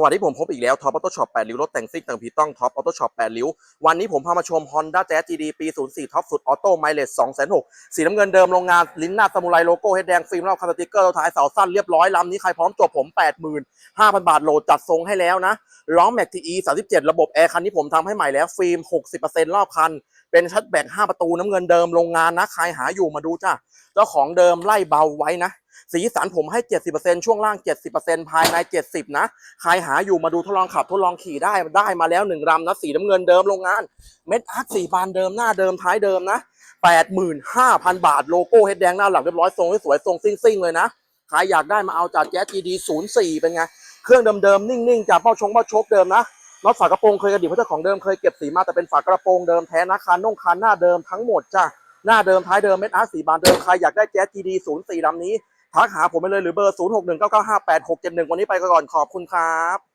วัสดีผมพบอีกแล้วท็อปออโต้ช็อป8ริ้วรถแต่งซิ่งแต่งผีต้องท็อปออโต้ช็อป8ริ้ว วันนี้ผมพามาชม Honda Jazz GD ปี 04 ท็อปสุดออโต้ไมเลส2 6 0 0สีน้ำเงินเดิมโรงงานลิ้นหน้าซามูไรโลโก้เฮดแดงฟิล์มรอบคันสติกเกอร์เราถ่ายเสาสั้นเรียบร้อยลำนี้ใครพร้อมจบผม 85,000 บาทโหลดจัดทรงให้แล้วนะล้อแม็กทีอี37 ระบบแอร์คันนี้ผมทำให้ใหม่แล้วฟิล์ม 60%รอบคัน เป็นชัดแบก5ประตูน้ำเงินเดิมโรงงานนะใครหาอยู่มาดูจ้าเจ้าของเดิมไล่เบาไว้นะ สีสันผมให้ 70%ช่วงล่าง 70%ภายใน 70 นะ ใครหาอยู่มาดูทดลองขับทดลองขี่ได้ได้มาแล้ว1ลำนะสีน้ำเงินเดิมโรงงาน เม็ดอาร์คสี่บานเดิมหน้าเดิมท้ายเดิมนะ 85,000 บาทโลโก้เฮดแดงหน้าหลังเรียบร้อยทรงสวยทรงซิ่งๆเลยนะใครอยากได้มาเอาจากแจ๊ส GD 04 เป็นไง เครื่องเดิมๆนิ่งๆจากเป้าชงเป้าชกเดิมนะน็อตฝากระโปรงเคยกระดิบเพราะเจ้าของเดิมเคยเก็บสีมาแต่เป็นฝากระโปรงเดิมแท้นะคานน่งคานหน้าเดิมทั้งหมดจ้ะหน้าเดิมท้ายเดิมเม็ดอาร์สีบานเดิมใครอยากได้แจ๊ส GD 04ลำนี้ ทักหาผมไปเลยหรือเบอร์ 0619958671 วันนี้ไปก่อนขอบคุณครับ